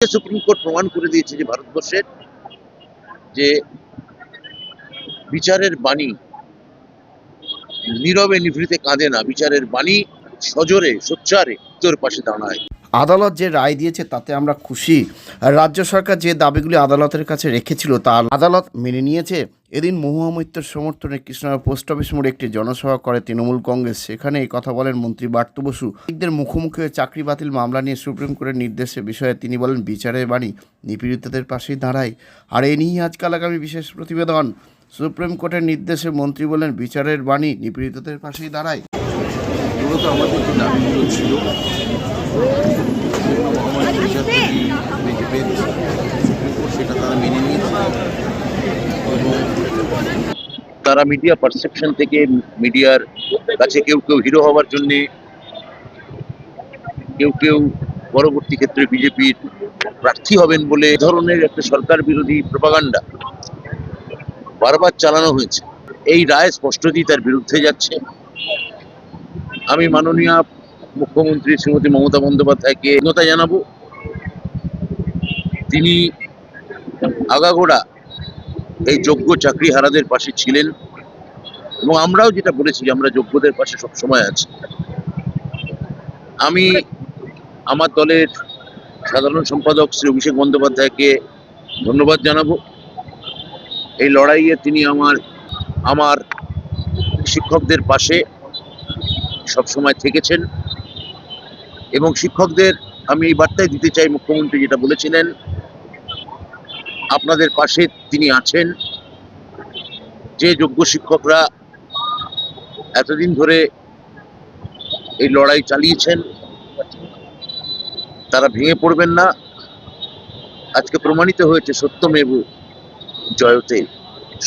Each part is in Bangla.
সুপ্রিম কোর্ট প্রমাণ করে দিয়েছে যে ভারতবর্ষের যে বিচারের বাণী নীরবে নিভৃতে কাঁদে না, বিচারের বাণী সজোরে, সোচ্চারে তোর পাশে দাঁড়ায়। আদালত যে রায় দিয়েছে তাতে আমরা খুশি। রাজ্য সরকার যে দাবিগুলি আদালতের কাছে রেখেছিল তা আদালত মেনে নিয়েছে। এদিন মহুয়া সমর্থনে কৃষ্ণনগর পোস্ট অফিস মোড়ে একটি জনসভা করে তৃণমূল কংগ্রেস। সেখানে এই কথা বলেন মন্ত্রী বার্ত বসু। শিক্ষকদের মুখোমুখি হয়ে চাকরি বাতিল মামলা নিয়ে সুপ্রিম কোর্টের নির্দেশে বিষয়ে তিনি বলেন, বিচারের বাণী নিপীড়িতদের পাশেই দাঁড়ায়। আর এ নিয়েই আজকাল আগামী বিশেষ প্রতিবেদন। সুপ্রিম কোর্টের নির্দেশে মন্ত্রী বলেন, বিচারের বাণী নিপীড়িতদের পাশেই দাঁড়ায়। মূলত আমাদের যে দাবিগুলো ছিল সেটা তারা মেনে তারা মিডিয়া পারসেপশন থেকে মিডিয়ার কাছে কেউ কেউ হিরো হওয়ার জন্য কেউ কেউ পরবর্তী ক্ষেত্রে বিজেপির প্রার্থী হবেন বলে ধরনের একটা সরকার বিরোধী প্রপাগান্ডা বারবার চালানো হয়েছে। এই রায় স্পষ্টতই তার বিরুদ্ধে যাচ্ছে। আমি মাননীয় মুখ্যমন্ত্রী শ্রীমতী মমতা বন্দ্যোপাধ্যায়কে কৃতজ্ঞতা জানাব। তিনি আগাগোড়া এই যোগ্য চাকরি হারাদের পাশে ছিলেন এবং আমরাও যেটা বলেছি যে আমরা যোগ্যদের পাশে সবসময় আছি। আমি আমার দলের সাধারণ সম্পাদক শ্রী অভিষেক বন্দ্যোপাধ্যায়কে ধন্যবাদ জানাব। এই লড়াইয়ে তিনি আমার আমার শিক্ষকদের পাশে সবসময় থেকেছেন। এবং শিক্ষকদের আমি এই বার্তায় দিতে চাই মুখ্যমন্ত্রী যেটা বলেছিলেন, আপনাদের পাশে তিনি আছেন। যে যোগ্য শিক্ষকরা এতদিন ধরে এই লড়াই চালিয়েছেন, তারা ভেঙে পড়বেন না। আজকে প্রমাণিত হয়েছে সত্যমেব জয়তে,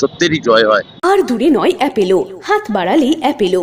সত্যেরই জয় হয়। আর দূরে নয় অ্যাপেলো, হাত বাড়ালেই Apollo.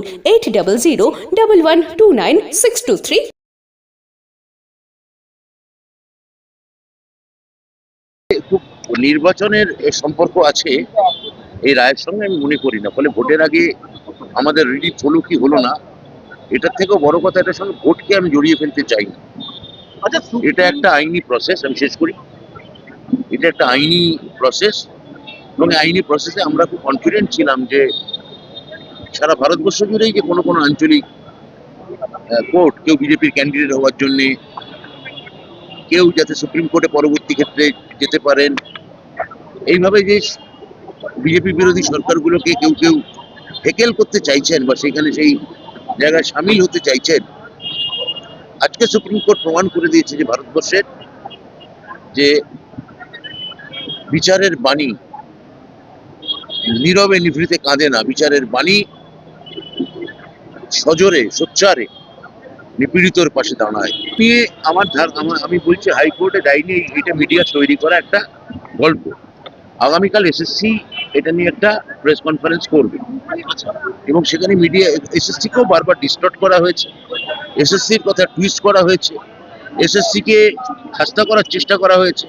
Eight double zero double one two nine six two three খুব নির্বাচনের সম্পর্ক আছে এই রায়ের সঙ্গে আমি মনে করি না ফলে ভোটের আগে আমাদের রিলিফ হলো কি হলো না এটার থেকেও বড় কথা এটার সঙ্গে ভোটকে আমি জড়িয়ে ফেলতে চাই না। এটা একটা আইনি প্রসেস আমি শেষ করি। এটা একটা আইনি প্রসেস এবং আইনি প্রসেসে আমরা খুব কনফিডেন্ট ছিলাম যে সারা ভারতবর্ষ জুড়েই যে কোনো কোনো আঞ্চলিক কোর্ট কেউ বিজেপির ক্যান্ডিডেট হওয়ার জন্যে, কেউ যাতে সুপ্রিম কোর্টে পরবর্তী ক্ষেত্রে যেতে পারেন। এইভাবে যে বিজেপি বিরোধী সরকারগুলোকে কেউ কেউ হেকেল করতে চাইছেন বা সেখানে সেই জায়গায় সামিল হতে চাইছেন, আজকে সুপ্রিম কোর্ট প্রমাণ করে দিয়েছে যে ভারতবর্ষের যে বিচারের বাণী নীরবে নিভৃতে কাঁদে না, বিচারের বাণী সজোরে, সোচ্চারে নিপীড়িতর পাশে দাঁড়ায়। নিয়ে আমার আমি বলছি হাইকোর্টে এই- এটা মিডিয়া তৈরি করা একটা গল্প। আগামীকাল এসএসসি এটা নিয়ে একটা প্রেস কনফারেন্স করবে। এবং সেখানে মিডিয়া এসএসসিকেও বারবার ডিস্টর্ট করা হয়েছে। এসএসসির কথা টুইস্ট করা হয়েছে। এসএসসিকে খাস্তা করার চেষ্টা করা হয়েছে।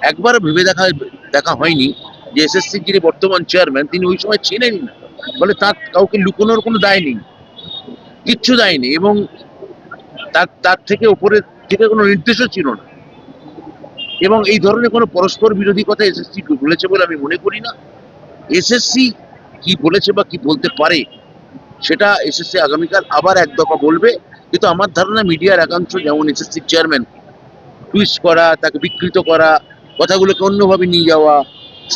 একবার ভেবে দেখা দেখা হয়নি যে এসএসসির যিনি বর্তমান চেয়ারম্যান তিনি ওই সময় ছিলেন না। বলে তার কাউকে লুকোনোর কোনো দায় নেই। কিচ্ছু দায় নেই এবং তার তার থেকে উপরে থেকে কোনো নির্দেশও ছিল না। এবং এই ধরনের কোনো পরস্পর বিরোধী কথা এসএসসি বলেছে বলে আমি মনে করি না। এসএসসি কি বলেছে বা কি বলতে পারে, সেটা এসএসসি আগামীকাল আবার এক দফা বলবে। কিন্তু আমার ধারণা মিডিয়ার একাংশ যেমন এসএসসির চেয়ারম্যান টুইস্ট করা, তাকে বিকৃত করা, কথাগুলোকে অন্যভাবে নিয়ে যাওয়া,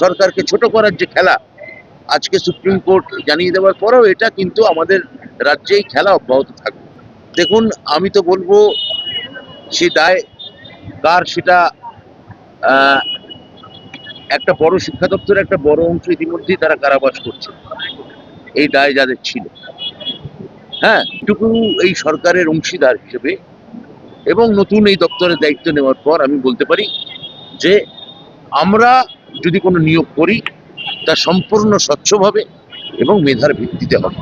সরকারকে ছোট করার যে খেলা আজকে সুপ্রিম কোর্ট জানিয়ে দেওয়ার পরেও এটা কিন্তু আমাদের রাজ্যে এই খেলা অব্যাহত থাকবে। দেখুন, আমি তো বলব, সে দায় কার সেটা একটা বড় শিক্ষা দপ্তরের একটা বড় অংশ ইতিমধ্যেই তারা কারাবাস করছে। এই দায় যাদের ছিল। হ্যাঁ এটুকু এই সরকারের অংশীদার হিসেবে এবং নতুন এই দপ্তরের দায়িত্ব নেওয়ার পর আমি বলতে পারি যে, আমরা যদি কোনো নিয়োগ করি তা সম্পূর্ণ স্বচ্ছভাবে এবং মেধার ভিত্তিতে হবে।